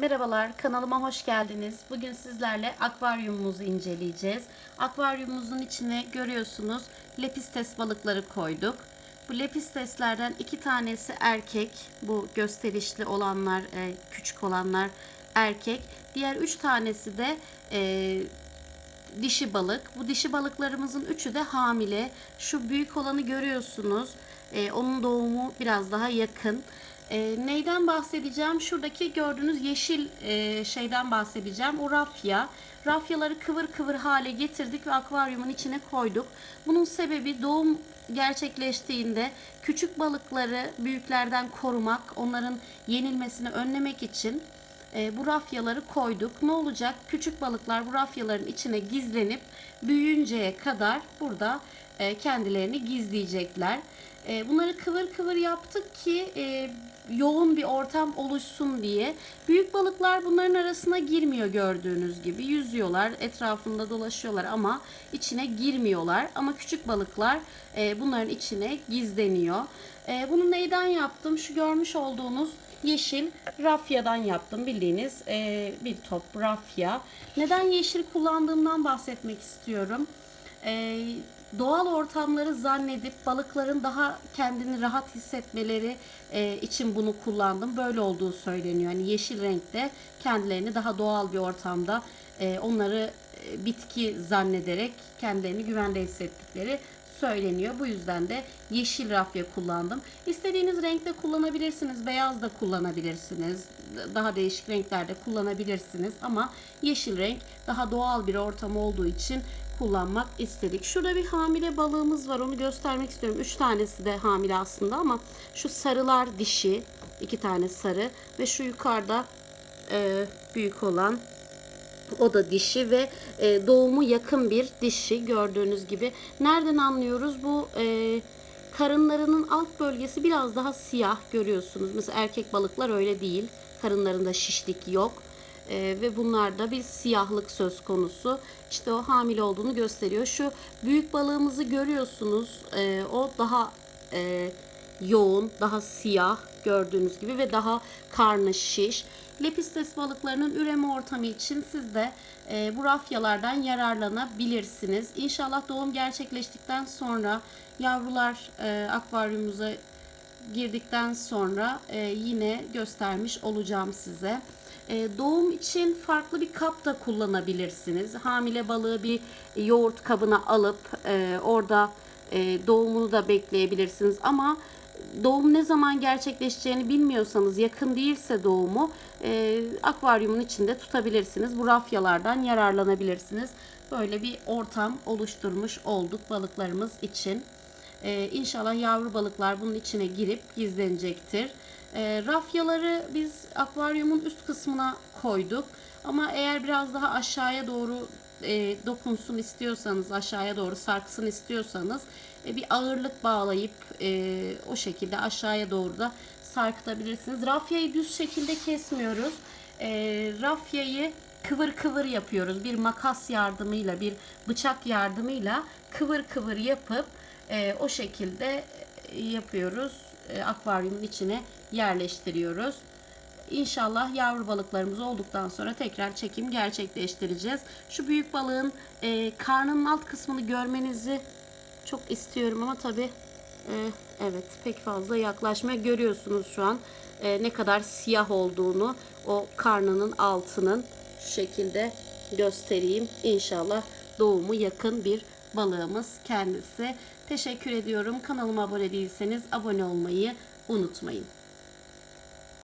Merhabalar, kanalıma hoş geldiniz. Bugün sizlerle akvaryumumuzu inceleyeceğiz. Akvaryumumuzun içine görüyorsunuz lepistes balıkları koyduk. Bu lepisteslerden iki tanesi erkek, bu gösterişli olanlar, e, küçük olanlar erkek. Diğer üç tanesi de e, dişi balık. Bu dişi balıklarımızın üçü de hamile. Şu büyük olanı görüyorsunuz. Ee, onun doğumu biraz daha yakın. Ee, neyden bahsedeceğim? Şuradaki gördüğünüz yeşil e, şeyden bahsedeceğim. O rafya. Rafyaları kıvır kıvır hale getirdik ve akvaryumun içine koyduk. Bunun sebebi doğum gerçekleştiğinde küçük balıkları büyüklerden korumak, onların yenilmesini önlemek için e, bu rafyaları koyduk. Ne olacak? Küçük balıklar bu rafyaların içine gizlenip büyüyünceye kadar burada e, kendilerini gizleyecekler. E, bunları kıvır kıvır yaptık ki e, yoğun bir ortam oluşsun diye. Büyük balıklar bunların arasına girmiyor gördüğünüz gibi. Yüzüyorlar, etrafında dolaşıyorlar ama içine girmiyorlar. Ama küçük balıklar e, bunların içine gizleniyor. E, bunu neyden yaptım? Şu görmüş olduğunuz yeşil rafyadan yaptım bildiğiniz e, bir top rafya. Neden yeşil kullandığımdan bahsetmek istiyorum. E, doğal ortamları zannedip balıkların daha kendini rahat hissetmeleri e, için bunu kullandım. Böyle olduğu söyleniyor. Yani yeşil renkte kendilerini daha doğal bir ortamda e, onları e, bitki zannederek kendilerini güvende hissettikleri söyleniyor. Bu yüzden de yeşil rafya kullandım. İstediğiniz renkte kullanabilirsiniz. Beyaz da kullanabilirsiniz. Daha değişik renklerde kullanabilirsiniz. Ama yeşil renk daha doğal bir ortam olduğu için kullanmak istedik. Şurada bir hamile balığımız var. Onu göstermek istiyorum. Üç tanesi de hamile aslında ama şu sarılar dişi. iki tane sarı ve şu yukarıda e, büyük olan o da dişi ve e, doğumu yakın bir dişi gördüğünüz gibi. Nereden anlıyoruz? Bu e, karınlarının alt bölgesi biraz daha siyah görüyorsunuz. Mesela erkek balıklar öyle değil. Karınlarında şişlik yok. E, ve bunlarda bir siyahlık söz konusu. İşte o hamile olduğunu gösteriyor. Şu büyük balığımızı görüyorsunuz. E, o daha e, yoğun, daha siyah gördüğünüz gibi ve daha karnı şiş. Lepistes balıklarının üreme ortamı için siz de e, bu rafyalardan yararlanabilirsiniz. İnşallah doğum gerçekleştikten sonra yavrular e, akvaryumuza girdikten sonra e, yine göstermiş olacağım size. E, doğum için farklı bir kap da kullanabilirsiniz. Hamile balığı bir yoğurt kabına alıp e, orada e, doğumunu da bekleyebilirsiniz. Ama doğum ne zaman gerçekleşeceğini bilmiyorsanız yakın değilse doğumu e, akvaryumun içinde tutabilirsiniz. Bu rafyalardan yararlanabilirsiniz. Böyle bir ortam oluşturmuş olduk balıklarımız için. E, inşallah yavru balıklar bunun içine girip gizlenecektir. E, rafyaları biz akvaryumun üst kısmına koyduk. Ama eğer biraz daha aşağıya doğru e, dokunsun istiyorsanız, aşağıya doğru sarksın istiyorsanız e, bir ağırlık bağlayıp e, o şekilde aşağıya doğru da sarkıtabilirsiniz. Rafyayı düz şekilde kesmiyoruz. E, rafyayı kıvır kıvır yapıyoruz. Bir makas yardımıyla, bir bıçak yardımıyla kıvır kıvır yapıp e, o şekilde e, yapıyoruz. E, akvaryumun içine yerleştiriyoruz. İnşallah yavru balıklarımız olduktan sonra tekrar çekim gerçekleştireceğiz. Şu büyük balığın e, karnının alt kısmını görmenizi çok istiyorum ama tabi e, evet pek fazla yaklaşmaya görüyorsunuz şu an e, ne kadar siyah olduğunu o karnının altının şekilde göstereyim. İnşallah doğumu yakın bir balığımız kendisi. Teşekkür ediyorum. Kanalıma abone değilseniz abone olmayı unutmayın.